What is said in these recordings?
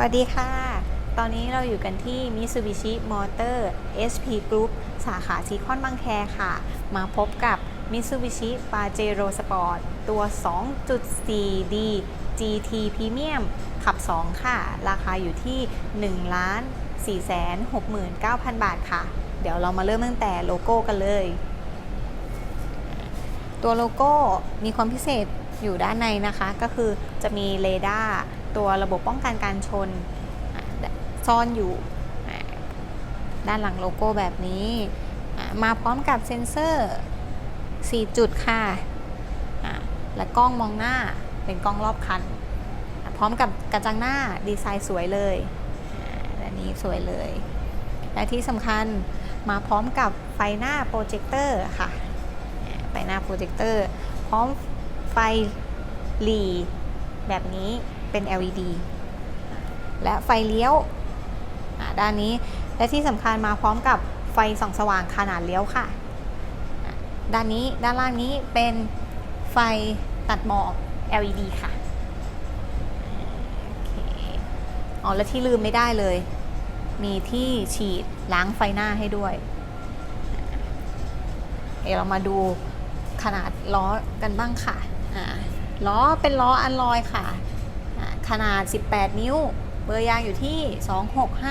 วัสดีค่ะ ตอนนี้เราอยู่กันที่ Mitsubishi Motor SP Group สาขาซีคอนบางแคค่ะ มาพบกับ Mitsubishi Pajero Sport ตัว 2.4D GT Premium ขับ 2 ค่ะ ราคาอยู่ที่ 1,469,000 บาทค่ะ เดี๋ยวเรามาเริ่มตั้งแต่โลโก้กันเลย ตัวโลโก้มีความพิเศษอยู่ด้านในนะคะ ก็คือจะมีเรดาร์ ตัวระบบป้องกันการชนซ่อนอยู่ด้านหลังโลโก้แบบนี้มาพร้อมกับเซ็นเซอร์ 4 จุดค่ะ และกล้องมองหน้าเป็นกล้องรอบคัน พร้อมกับกระจังหน้าดีไซน์สวยเลยอันนี้สวยเลย และที่สำคัญมาพร้อมกับไฟหน้าโปรเจคเตอร์ค่ะ ไฟหน้าโปรเจคเตอร์ พร้อมไฟหลีแบบนี้ เป็น LED และไฟเลี้ยวด้านนี้และที่สำคัญมาพร้อมกับไฟส่องสว่างขนาดเลี้ยวค่ะ ด้านนี้ด้านล่างนี้เป็นไฟตัดหมอก LED ค่ะอ๋อและที่ลืมไม่ได้เลย มีที่ฉีดล้างไฟหน้าให้ด้วยเดเรามาดูขนาดล้อกันบ้างค่ะ ล้อเป็นล้ออันลอยค่ะ ขนาด 18 นิ้ว เบอร์ยางอยู่ที่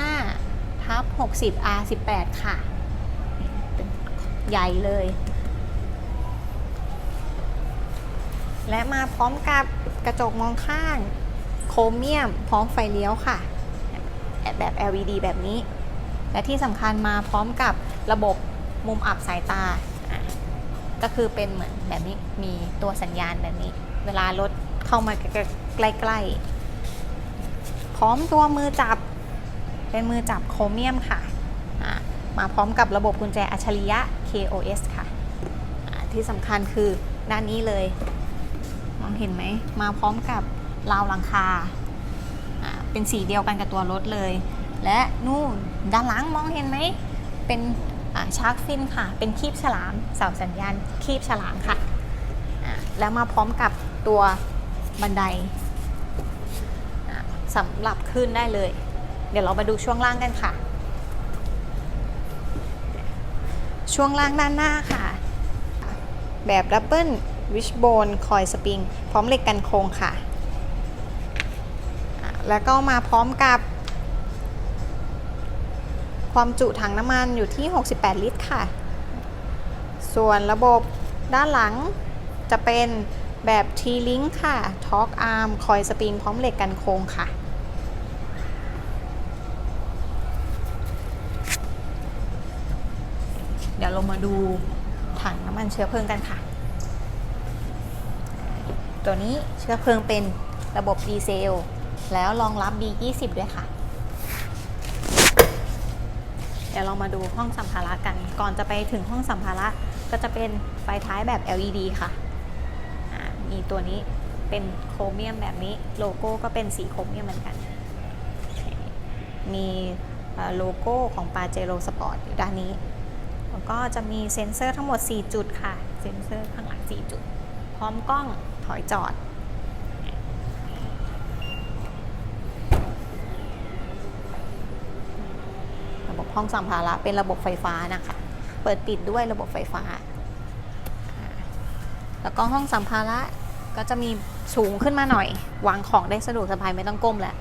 265ทับ60 R18 ค่ะ เป็นใหญ่เลย และมาพร้อมกับกระจกมองข้าง โครเมียม พร้อมไฟเลี้ยวค่ะ แบบ LED แบบนี้ และที่สำคัญมาพร้อมกับระบบมุมอับสายตา ก็คือเป็นเหมือนแบบนี้ มีตัวสัญญาณแบบนี้ เวลารถเข้ามาใกล้ๆ ร้อมตัวมือจับ เป็นมือจับโครเมียมค่ะ มาพร้อมกับระบบกุญแจอัจฉริยะ KOS ค่ะ ที่สำคัญคือด้านนี้เลย มองเห็นไหม มาพร้อมกับราวหลังคา เป็นสีเดียวกันกับตัวรถเลย และนู่นด้านหลังมองเห็นไหม เป็นชาร์กฟินค่ะ เป็นคีบฉลามเสาสัญญาณคีบฉลามค่ะะแล้วมาพร้อมกับตัวบันได สำหรับขึ้นได้เลย เดี๋ยวเรามาดูช่วงล่างกันค่ะ ช่วงล่างด้านหน้าค่ะ แบบดับเบิลวิชโบนคอยสปริง พร้อมเหล็กกันโครงค่ะ แล้วก็มาพร้อมกับ ความจุถังน้ำมันอยู่ที่ 68 ลิตรค่ะ ส่วนระบบด้านหลังจะเป็นแบบ T-Link ค่ะ Torque Arm คอยสปริงพร้อมเหล็กกันโค้งค่ะ เดี๋ยวเรามาดูถังน้ำมันเชื้อเพลิงกันค่ะ ตัวนี้เชื้อเพลิงเป็นระบบดีเซล แล้วรองรับ B20 ด้วยค่ะ เดี๋ยวเรามาดูห้องสัมภาระกัน ก่อนจะไปถึงห้องสัมภาระก็จะเป็นไฟท้ายแบบ LED ค่ะ มีตัวนี้เป็นโครเมียมแบบนี้ โลโก้ก็เป็นสีโครเมียมเหมือนกัน มีโลโก้ของปาเจโรสปอร์ตอยู่ด้านนี้ แล้วก็จะมีเซ็นเซอร์ทั้งหมด 4 จุดค่ะ เซ็นเซอร์ข้างหลัง 4 จุด พร้อมกล้องถอยจอด ระบบห้องสัมภาระเป็นระบบไฟฟ้านะคะ เปิดปิดด้วยระบบไฟฟ้าอ่าแล้วก็ห้องสัมภาระก็จะมีสูงขึ้นมาหน่อย วางของได้สะดวกสบายไม่ต้องก้มแหละ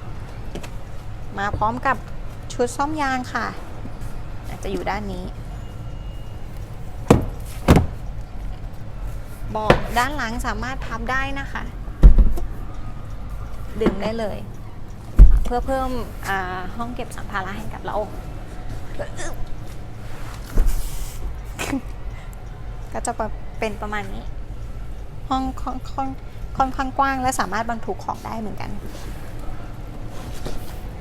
มาพร้อมกับชุดซ่อมยางค่ะจะอยู่ด้านนี้ บอกด้านหลังสามารถพับได้นะคะ ดึงได้เลย เพื่อเพิ่มห้องเก็บสัมภาระให้กับเรา ก็จะเป็นประมาณนี้ ห้องค่อนค่อนค่อนข้างกว้างและสามารถบรรทุกของได้เหมือนกัน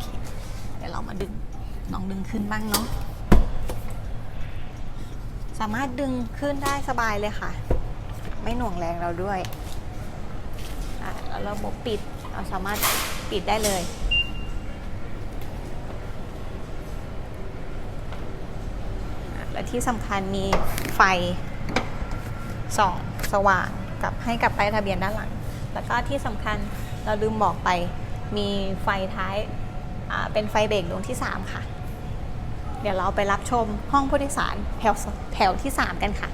เคเดี๋ยวเรามาดึงลองดึงขึ้นบ้างเนาะสามารถดึงขึ้นได้สบายเลยค่ะ ไม่หน่วงแรงเราด้วยแล้วระบบปิดเราสามารถปิดได้เลย และที่สำคัญมีไฟส่องสว่างกับให้กับป้ายทะเบียนด้านหลัง แล้วก็ที่สำคัญเราลืมบอกไปมีไฟท้ายเป็นไฟเบรกดวงที่ 3 ค่ะ เดี๋ยวเราไปรับชมห้องผู้โดยสารแถวแถวที่ 3 กันค่ะ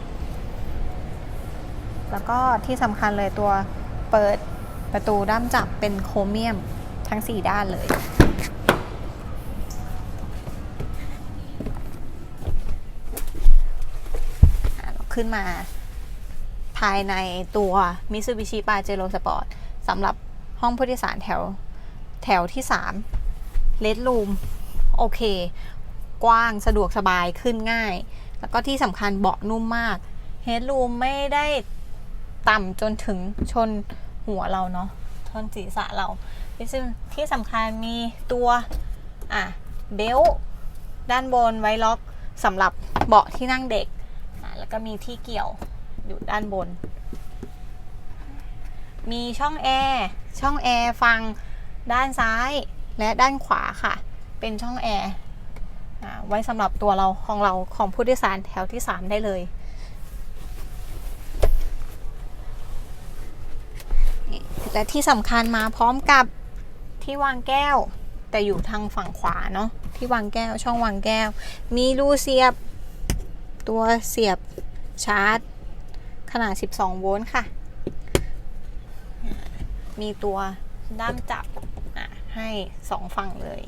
แล้วก็ที่สำคัญเลยตัวเปิดประตูด้ามจับเป็นโครเมียมทั้ง 4 ด้านเลย ขึ้นมาภายในตัว Mitsubishi Pajero Sport สำหรับห้องผู้โดยสารแถว แถวที่ 3 เลดรูม โอเค กว้างสะดวกสบายขึ้นง่าย แล้วก็ที่สำคัญเบาะนุ่มมากเฮดรูมไม่ได้ ต่ำจนถึงชนหัวเราเนาะชนศีรษะเราที่ซึ่งที่สำคัญมีตัวอะเบลต์ด้านบนไว้ล็อกสำหรับเบาะที่นั่งเด็ก แล้วก็มีที่เกี่ยวอยู่ด้านบน มีช่องแอร์ช่องแอร์ฟังด้านซ้ายและด้านขวาค่ะ เป็นช่องแอร์ไว้สำหรับตัวเราของเราของผู้โดยสารแถวที่ 3 ได้เลยนี่ และที่สำคัญมาพร้อมกับที่วางแก้ว แต่อยู่ทางฝั่งขวาเนาะที่วางแก้วช่องวางแก้ว มีรูเสียบ ตัวเสียบชาร์จ ขนาด 12 โวลต์ค่ะ มีตัวด้ามจับให้สองฝั่งเลย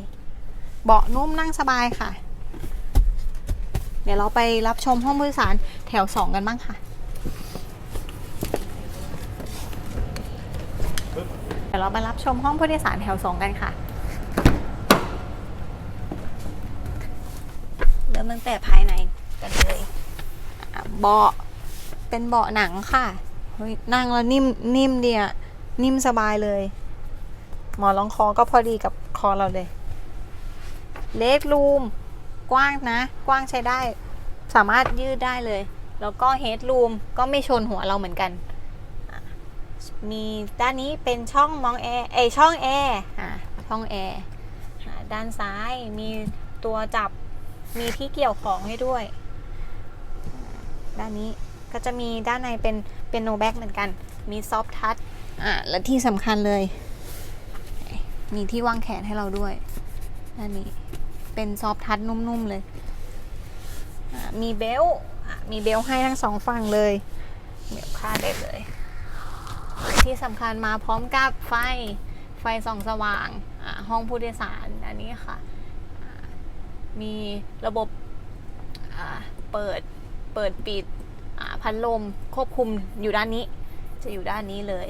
เบาะนุ่มนั่งสบายค่ะ เดี๋ยวเราไปรับชมห้องผู้โดยสารแถว 2 กันบ้างค่ะ เดี๋ ยวเราไปรับชมห้องผู้โดยสารแถว2กันค่ะ เริ่มตั้งแต่ภายในกันเลยอะเบาะเป็นเบาะหนังค่ะเฮ้ยนั่งแล้วนิ่มนิ่มดีอะนิ่มสบายเลย หมอนรองคอก็พอดีกับคอเราเลยเลกรูมกว้างนะ กว้างใช้ได้ สามารถยืดได้เลย แล้วก็เฮดรูมก็ไม่ชนหัวเราเหมือนกัน มีด้านนี้เป็นช่องมองแอร์เอช่องแอร์อะช่องแอร์ด้านซ้ายมีตัวจับมีที่เกี่ยวของให้ด้วย ด้านนี้ก็จะมีด้านในเป็นเป็นโนแบ็กเหมือนกัน มีซอฟทัชอะและที่สำคัญเลย มีที่วางแขนให้เราด้วยด้านนี้เป็นซอฟทัชนุ่มๆเลยมีเบล์มีเบล์ให้ทั้งสองฝั่งเลยเดี๋ยวคาดได้เลย ที่สำคัญมาพร้อมกับไฟไฟส่องสว่างห้องผู้โดยสารอันนี้ค่ะ มีระบบะเปิดเปิดปิดพัดลมควบคุมอยู่ด้านนี้ จะอยู่ด้านนี้เลย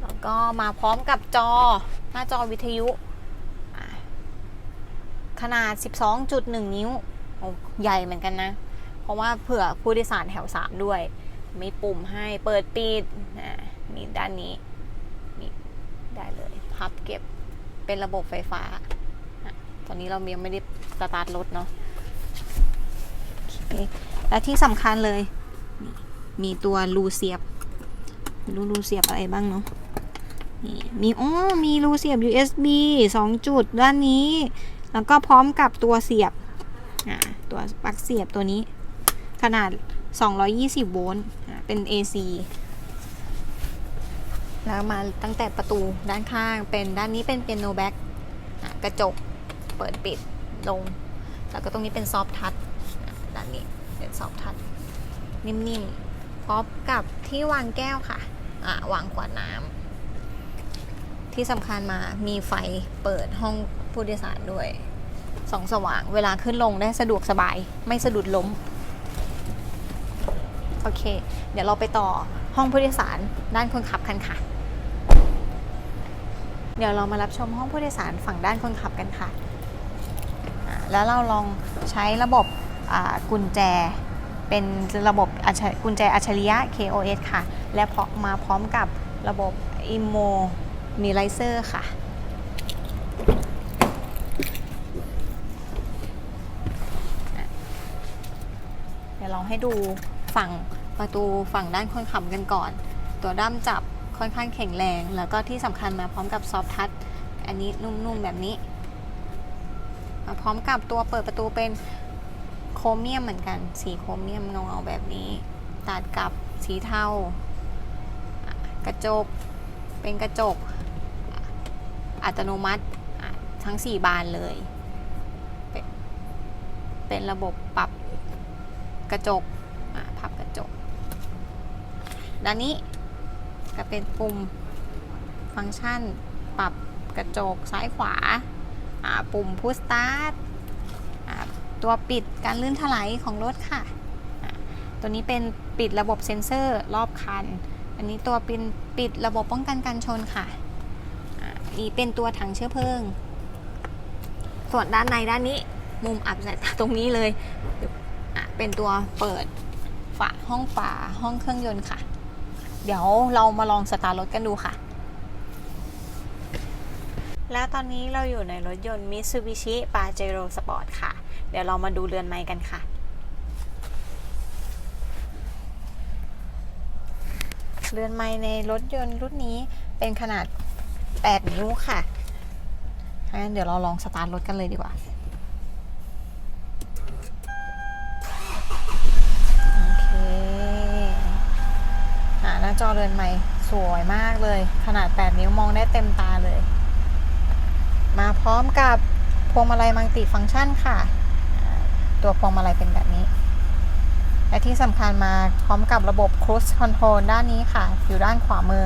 แล้วก็มาพร้อมกับจอหน้าจอวิทยุขนาด 12.1 นิ้วโอ้ใหญ่เหมือนกันนะ เพราะว่าเผื่อผู้โดยสารแถว 3 ด้วย มีปุ่มให้เปิดปิดอะนี่ด้านนี้นี่ได้เลยพับเก็บเป็นระบบไฟฟ้า ตอนนี้เรายังไม่ได้สตาร์ทรถเนาะและที่สำคัญเลย มีตัวรูเสียบรูรูเสียบอะไรบ้างเนาะนี่มีอ๋อมีรูเสียบ USB 2 จุดด้านนี้ แล้วก็พร้อมกับตัวเสียบตัวปลั๊กเสียบตัวนี้ ขนาด 220 โวลต์ เป็น AC แล้วมาตั้งแต่ประตูด้านข้างเป็นด้านนี้เป็นเปียโนแบ็กกระจกเปิดปิดลง แล้วก็ตรงนี้เป็นซอฟทัชด้านนี้เป็นซอฟทัชนิ่มๆพร้อมกับที่วางแก้วค่ะอ่าวางขวดน้ำที่สำคัญมามีไฟเปิดห้องผู้โดยสารด้วยสองสว่างเวลาขึ้นลงได้สะดวกสบายไม่สะดุดล้ม โอเค เดี๋ยวเราไปต่อห้องผู้โดยสารด้านคนขับกันค่ะ เดี๋ยวเรามารับชมห้องผู้โดยสารฝั่งด้านคนขับกันค่ะ แล้วเราลองใช้ระบบกุญแจ เป็นระบบกุญแจอัจฉริยะ KOS ค่ะ และพอมาพร้อมกับระบบ Immo มีไลเซอร์ค่ะเดี๋ยวเราให้ดู ฝั่งประตูฝั่งด้านคนขับกันก่อน ตัวด้ามจับค่อนข้างแข็งแรง แล้วก็ที่สำคัญมาพร้อมกับซอฟทัชอันนี้นุ่มๆแบบนี้ มาพร้อมกับตัวเปิดประตูเป็นโครเมียมเหมือนกัน สีโครเมียมเงาๆแบบนี้ ตัดกับสีเทากระจกเป็นกระจก อัตโนมัติทั้ง 4 บานเลย เปเป็นระบบปรับกระจกอะพับกระจก ด้านนี้ก็เป็นปุ่มฟังก์ชัน ปรับกระจกซ้ายขวา ปุ่มพุชสตาร์ทตัวปิดการลื่นถลายของรถค่ะะตัวนี้เป็นปิดระบบเซ็นเซอร์รอบคัน อันนี้ตัวเป็นปิดระบบป้องกันการชนค่ะะนี่เป็นตัวถังเชื้อเพลิง ส่วนด้านในด้านนี้มุมอับสายตาตรงนี้เลย เป็นตัวเปิดฝาห้องฝาห้องเครื่องยนต์ค่ะ เดี๋ยวเรามาลองสตาร์ทรถกันดูค่ะ แล้วตอนนี้เราอยู่ในรถยนต์ Mitsubishi Pajero Sport ค่ะ เดี๋ยวเรามาดูเรือนไม้กันค่ะ เรือนไม้ในรถยนต์รุ่นนี้เป็นขนาด 8 นิ้วค่ะงั้นเดี๋ยวเราลองสตาร์ทรถกันเลยดีกว่า โอเคอ่าหน้า จอเรือนใหม่สวยมากเลย ขนาด 8 นิ้วมองได้เต็มตาเลย มาพร้อมกับพวงมาลัยมัลติฟังก์ชันค่ะ ตัวพวงมาลัยเป็นแบบนี้ และที่สำคัญมาพร้อมกับระบบ Cruise Control ด้านนี้ค่ะ อยู่ด้านขวามือ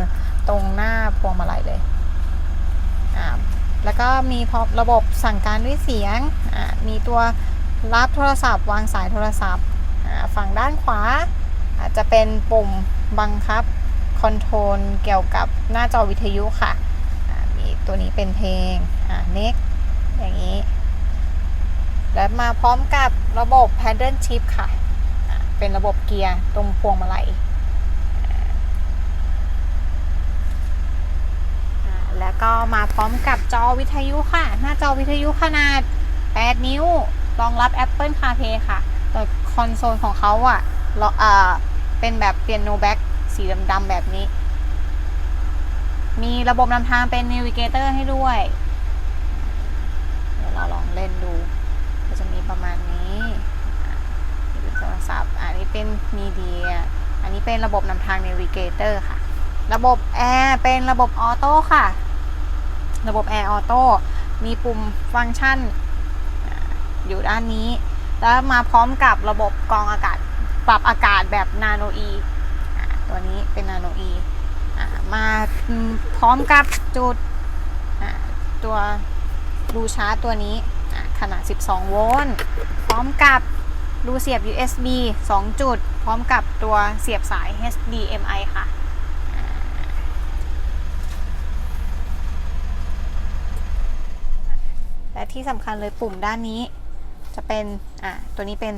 ตรงหน้าพวงมาลัยเลยอ่าแล้วก็มีพร้อมระบบสั่งการด้วยเสียงอ่ามีตัวรับโทรศัพท์ วางสายโทรศัพท์อ่าฝั่งด้านขวา อาจจะเป็นปุ่มบังคับ คอนโทรลเกี่ยวกับหน้าจอวิทยุค่ะมีตัวนี้เป็นเพลงอ่า next อย่างนี้ และมาพร้อมกับระบบ paddle shift ค่ะ เป็นระบบเกียร์ตรงพวงมาลัยแล้วก็มาพร้อมกับจอวิทยุค่ะ หน้าจอวิทยุขนาด 8 นิ้ว รองรับ Apple CarPlay ค่ะ แต่คอนโซลของเขาอะเราอ่าเป็นแบบเปียโนแบ็ก สีดำๆแบบนี้ มีระบบนำทางเป็น Navigator ให้ด้วย เดี๋ยวเราลองเล่นดูก็จะมีประมาณนี้นี่เป็นโทรศัพท์ อันนี้เป็นมีเดีย อันนี้เป็นระบบนำทาง Navigator ค่ะ ระบบแอร์เป็นระบบออโต้ค่ะ ระบบแอร์ออโต้มีปุ่มฟังก์ชันอยู่ด้านนี้ แล้วมาพร้อมกับระบบกรองอากาศ ปรับอากาศแบบนาโนอี ตัวนี้เป็นนาโนอีมาพร้อมกับจุดตัวรูชาร์จตัวนี้ขนาด 12 โวลต์ พร้อมกับรูเสียบ USB 2 จุด พร้อมกับตัวเสียบสาย HDMI ค่ะและที่สำคัญเลยปุ่มด้านนี้ จะเป็นอ่าตัวนี้เป็น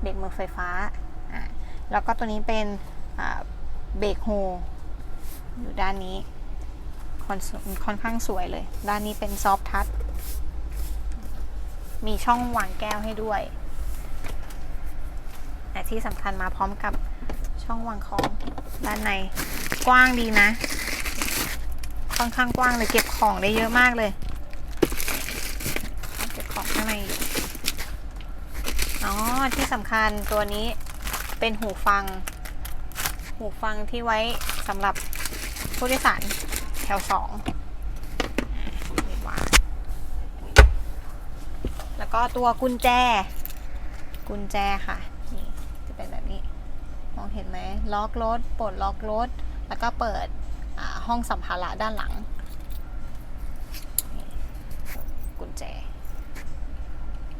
เบรกมือไฟฟ้าอ่าแล้วก็ตัวนี้เป็นอ่า เบรกโฮอยู่ด้านนี้ค่อนค่อนข้างสวยเลย ด้านนี้เป็นซอฟทัชมีช่องวางแก้วให้ด้วยแต่ที่สำคัญมาพร้อมกับช่องวางของด้านในกว้างดีนะ ค่อนข้างกว้างเลยเก็บของได้เยอะมากเลย เก็บของข้างในอ๋อที่สำคัญตัวนี้เป็นหูฟัง หูฟังที่ไว้สำหรับผู้โดยสารแถวสองนี่วาแล้วก็ตัวกุญแจ กุญแจค่ะ นี่จะเป็นแบบนี้ มองเห็นไหมล็อกรถปลดล็อกรถ แล้วก็เปิดห้องสัมภาระด้านหลัง กุญแจ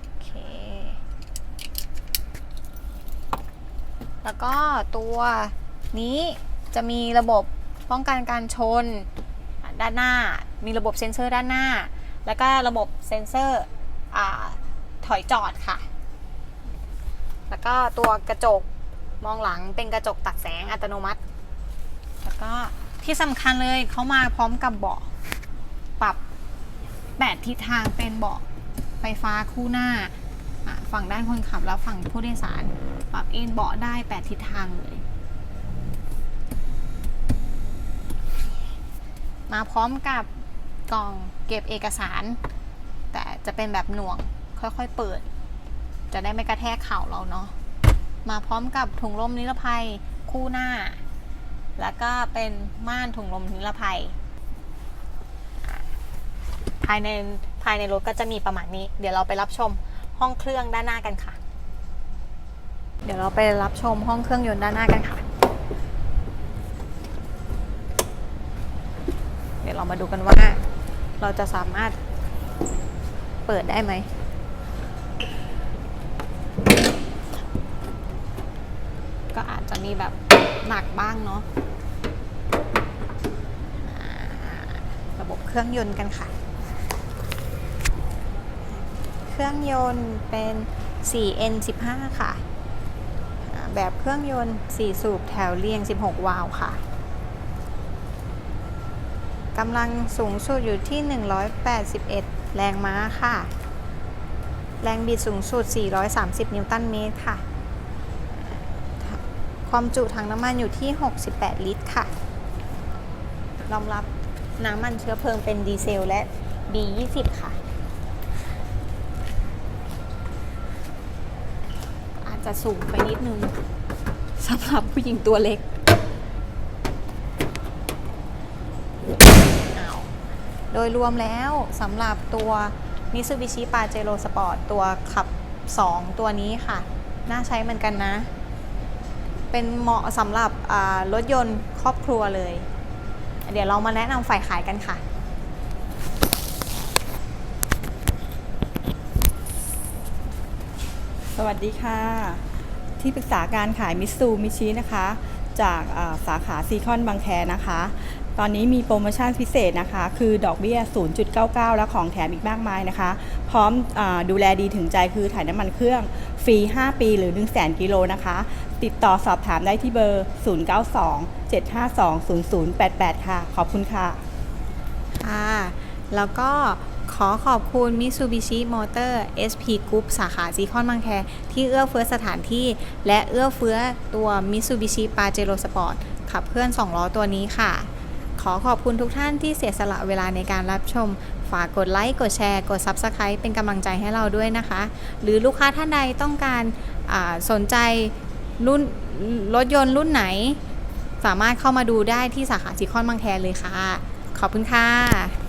โอเค แล้วก็ตัว นี้จะมีระบบป้องกันการชนด้านหน้า มีระบบเซ็นเซอร์ด้านหน้า แล้วก็ระบบเซ็นเซอร์อถอยจอดค่ะ แล้วก็ตัวกระจกมองหลังเป็นกระจกตัดแสงอัตโนมัติ แล้วก็ที่สำคัญเลยเขามาพร้อมกับเบาะปรับแปดทิศทางเป็นเบาะไฟฟ้าคู่หน้า ฝั่งด้านคนขับแล้วฝั่งผู้โดยสาร ปรับเอนเบาะได้ 8 ทิศทางเลย มาพร้อมกับกล่องเก็บเอกสาร แต่จะเป็นแบบหน่วงค่อยๆเปิด จะได้ไม่กระแทกเข่าเราเนาะมาพร้อมกับถุงลมนิรภัยคู่หน้า แล้วก็เป็นม่านถุงลมนิรภัย ภายในภายในรถก็จะมีประมาณนี้ เดี๋ยวเราไปรับชมห้องเครื่องด้านหน้ากันค่ะ เดี๋ยวเราไปรับชมห้องเครื่องยนต์ด้านหน้ากันค่ะ เรามาดูกันว่า เราจะสามารถเปิดได้ไหม ก็อาจจะมีแบบหนักบ้างเนาะระบบเครื่องยนต์กันค่ะ เครื่องยนต์เป็น 4N15 ค่ะ แบบเครื่องยนต์ 4 สูบแถวเรียง 16 วาล์วค่ะ กำลังสูงสุดอยู่ที่ 181 แรงม้าค่ะ แรงบิดสูงสุด 430 นิวตันเมตรค่ะ ความจุถังน้ำมันอยู่ที่ 68 ลิตรค่ะ รองรับน้ำมันเชื้อเพลิงเป็นดีเซลและ B20 ค่ะ อาจจะสูงไปนิดนึงสำหรับผู้หญิงตัวเล็กอ้าว โดยรวมแล้วสำหรับตัว Mitsubishi Pajero Sport ตัวขับ 2 ตัวนี้ค่ะ น่าใช้เหมือนกันนะ เป็นเหมาะสำหรับรถยนต์ครอบครัวเลย เดี๋ยวเรามาแนะนำฝ่ายขายกันค่ะสวัสดีค่ะ ที่ปรึกษาการขายมิตซูมิชินะคะ จากาสาขาซีคอนบางแคนะคะ ตอนนี้มีโปรโมชั่นพิเศษนะคะ คือดอกเบี้ย 0.99 และของแถมอีกมากมายนะคะ พร้อมอดูแลดีถึงใจคือถ่ายน้ำมันเครื่องฟรี 5 ปีหรือ 1 0 0 0 0 0กิโลนะคะ ติดต่อสอบถามได้ที่เบอร์ 092 752 0088 ค่ะ ขอบคุณค่ะ ค่ะ แล้วก็ขอขอบคุณ Mitsubishi Motor SP Group สาขาซีคอนบางแคที่เอื้อเฟื้อสถานที่ และเอื้อเฟื้อตัว Mitsubishi Pajero Sport ขับเคลื่อน 2 ล้อตัวนี้ค่ะ ขอขอบคุณทุกท่านที่เสียสละเวลาในการรับชม ฝากกดไลค์ กดแชร์ กด Subscribe เป็นกำลังใจให้เราด้วยนะคะ หรือลูกค้าท่านใดต้องการสนใจรุ่นรถยนต์รุ่นไหน สามารถเข้ามาดูได้ที่สาขาซีคอนบางแคเลยค่ะ ขอบคุณค่ะ